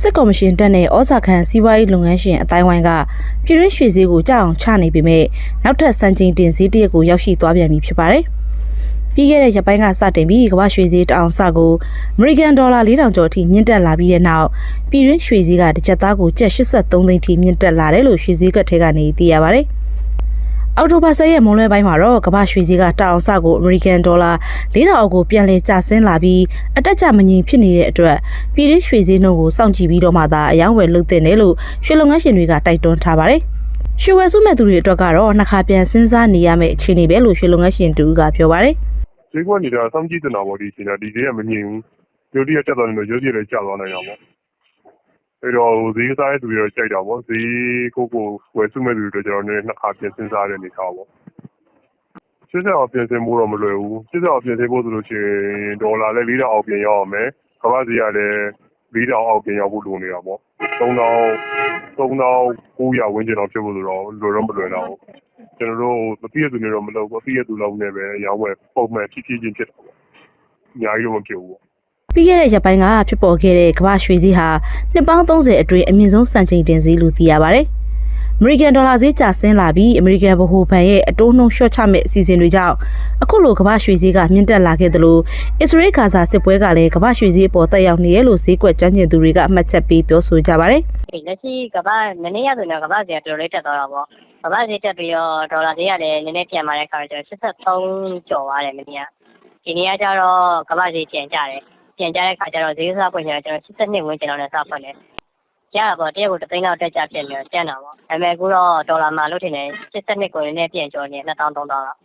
စစ်ကော်မရှင်တက်တဲ့ဩဇာခံစီးပွားရေးလုပ်ငန်းရှင်အတိုင်းဝိုင်းကပြည်တွင်းရွှေဈေးကိုကြောက်အောင်ချနေပေမဲ့နောက်ထပ်စံချိန်တင်ဈေးတစ်ရက်ကိုရောက်ရှိသွားပြန်ပြီဖြစ်ပါတယ်။ပြီးခဲ့တဲ့ရက်ပိုင်းကစတင်ပြီးကမ္ဘာရွှေဈေးတအောင်စကိုအမေရိကန်ဒေါ်လာ4000ကျော်အထိမြင့်တက်လာပြီးတဲ့နောက်ပြည်တွင်းရွှေဈေးကတစ်ကြက်သားကိုကျပ်83သိန်းထိမြင့်တက်လာတယ်လို့ရွှေဈေးကွက်ထဲကနေသိရပါတယ်။ အောက်တိုဘာ10ရက်မွန်းလွဲပိုင်းမှာတော့ကမ္ဘာရွှေဈေးကတအောင်စကိုအမေရိကန်ဒေါ်လာ4000အောက်ကိုပြန်လည်ကျဆင်းလာပြီးအတက်ကြမငြိမ်ဖြစ်နေတဲ့အတွက်ပြည်တွင်းရွှေဈေးနှုန်းကိုစောင့်ကြည့်ပြီးတော့မှသာအယောင်းဝယ်လုပ်တင်တယ်လို့ရွှေလုပ်ငန်းရှင်တွေကတိုက်တွန်းထားပါတယ်။ရွှေဝယ်စုမဲ့သူတွေအတွက်ကတော့နှစ်ခါပြန်စဉ်းစားနေရမယ့်အခြေအနေပဲလို့ရွှေလုပ်ငန်းရှင်တူကပြောပါတယ်။ဈေးကွက်နေတာစောင့်ကြည့်တင်တာပေါ့ဒီအချိန်ကဒီဈေးကမငြိမ်ဘူးရုပ်တရက်တက်သွားနေတော့ရုပ်တရက်လည်းကျသွားနိုင်တာပေါ့ အဲ့တော့ဟိုဈေးစားတဲ့သူတွေတော့ကြိုက်တာပေါ့ဈေးကိုကိုဝယ်စုမဲ့သူတွေတော့ကျွန်တော်တို့နှစ်ခါပြင်စဉ်းစားတဲ့အနေထားပေါ့စစ်စစ်အောင်ပြင်ဆင်ဖို့တော့မလွယ်ဘူးစစ်စစ်အောင်ပြင်ဆင်ဖို့ဆိုလို့ရှိရင်ဒေါ်လာလည်း4000အောက်ပြင်ရောက်အောင်မယ်ကမ္ဘာဈေးကလည်း4000အောက်ပြင်ရောက်ဖို့လိုနေတာပေါ့3000 3900ဝန်းကျင်တော့ဖြစ်ဖို့ဆိုတော့လွယ်တော့မလွယ်တော့ဘူးကျွန်တော်တို့မပြည့်စုံနေတော့မလုပ်ဘူးအပြည့်အစုံလောက်နေပဲရောင်းဝယ်ပုံမှန်ဖြည်းဖြည်းချင်းဖြစ်တာပေါ့အများကြီးတော့မဖြစ်ဘူးပေါ့ ပြီးခဲ့တဲ့ရက်ပိုင်းကဖြစ်ပေါ်ခဲ့တဲ့ကမ္ဘာရွှေဈေးဟာနှစ်ပေါင်း30အတွင်းအမြင့်ဆုံးစံချိန်တင်ဈေးလို့သိရပါတယ်။အမေရိကန်ဒေါ်လာဈေးကျဆင်းလာပြီးအမေရိကန်ဗဟိုဘဏ်ရဲ့အတိုးနှုန်းလျှော့ချမဲ့အစီအစဉ်တွေကြောင့်အခုလိုကမ္ဘာရွှေဈေးကမြင့်တက်လာခဲ့သလိုအစ္စရေးဂါဇာစစ်ပွဲကလည်းကမ္ဘာရွှေဈေးအပေါ်တက်ရောက်နေတယ်လို့ဈေးကွက်ကျွမ်းကျင်သူတွေကအမှတ်ချက်ပေးပြောဆိုကြပါတယ်ဒီလက်ရှိကမ္ဘာမနေ့ကဆိုရင်တော့ကမ္ဘာဈေးကတော်တော်လေးတက်သွားတာပေါ့ကမ္ဘာဈေးတက်ပြီးတော့ဒေါ်လာဈေးကလည်းနည်းနည်းပြန်လာတဲ့အခါကျတော့83ကျော်သွားတယ်မနေ့ကဒီနေ့ကကျတော့ကမ္ဘာဈေးပြန်ကျတယ် ပြန်ကျတဲ့အခါကျတော့ဈေးစားပွင့်ကျတော့ကျွန်တော်82ဝန်းကျင်လောက်နဲ့စဖွင့်တယ်ကျတာပေါ့တရက်ကိုတစ်သိန်းလောက်တက်ကြပြည့်နေတော့ကျန်တာပေါ့ဒါပေမဲ့အခုတော့ဒေါ်လာမှလို့ထင်တယ်82ကိုလည်းပြန်ကျော်နေ2000 3000လောက်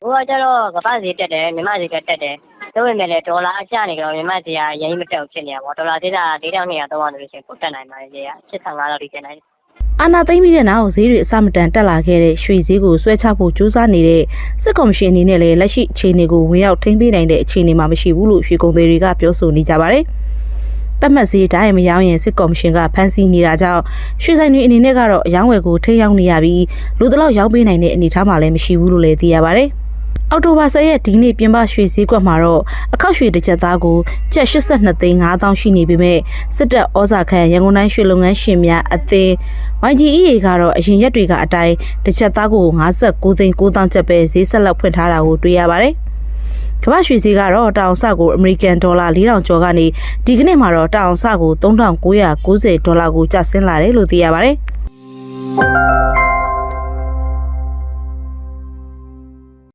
ဟိုကကျတော့ကမ္ဘာဈေးတက်တယ်မြန်မာဈေးကတက်တယ်ဒါပေမဲ့လည်းဒေါ်လာအကျနေကြတော့မြန်မာဈေးကရင်းမတက်ဘူးဖြစ်နေတာပေါ့ဒေါ်လာဈေးက4200 300လို့ရှိရင်ပိုတက်နိုင်ပါတယ်ဈေးက85လောက်ထိကျနိုင်တယ်။ အာနာသိမ့်ပြီးတဲ့နောက်ဈေးတွေအစမတန်တက်လာခဲ့တဲ့ရွှေဈေးကိုဆွဲချဖို့ကြိုးစားနေတဲ့စစ်ကော်မရှင်အနေနဲ့လည်းလက်ရှိအခြေအနေကိုဝင်ရောက်ထိန်းပေးနိုင်တဲ့အခြေအနေမှာမရှိဘူးလို့ရွှေကုန်သည်တွေကပြောဆိုနေကြပါတယ်။တတ်မှတ်ဈေးတိုင်းမရောင်းရင်စစ်ကော်မရှင်ကဖမ်းဆီးနေတာကြောင့်ရွှေဆိုင်တွေအနေနဲ့ကတော့အယောင်းဝယ်ကိုထိန်းရောက်နေရပြီးလူတလောက်ရောင်းပေးနိုင်တဲ့အနေအထားမှလည်းမရှိဘူးလို့လည်းသိရပါတယ်။ အောက်တိုဘာ10ရက်ဒီနေ့ပြင်ပရွှေဈေးကွက်မှာတော့အခောက်ရွှေတစ်ချက်သားကိုကျပ်82သိန်း5000ရှိနေပေမဲ့စစ်တပ်ဩဇာခံရန်ကုန်တိုင်းရွှေလုပ်ငန်းရှင်များအသင်း YGEA ကတော့အရင်ရက်တွေကအတိုင်းတစ်ချက်သားကို59သိန်း9000ကျပ်ပဲဈေးဆက်လက်ဖွင့်ထားတာကိုတွေ့ရပါတယ်။ကမ္ဘာရွှေဈေးကတော့တောင်ဆကိုအမေရိကန်ဒေါ်လာ4000ကျော်ကနေဒီကနေ့မှာတော့တောင်ဆကို3990ဒေါ်လာကိုကျဆင်းလာတယ်လို့သိရပါတယ်။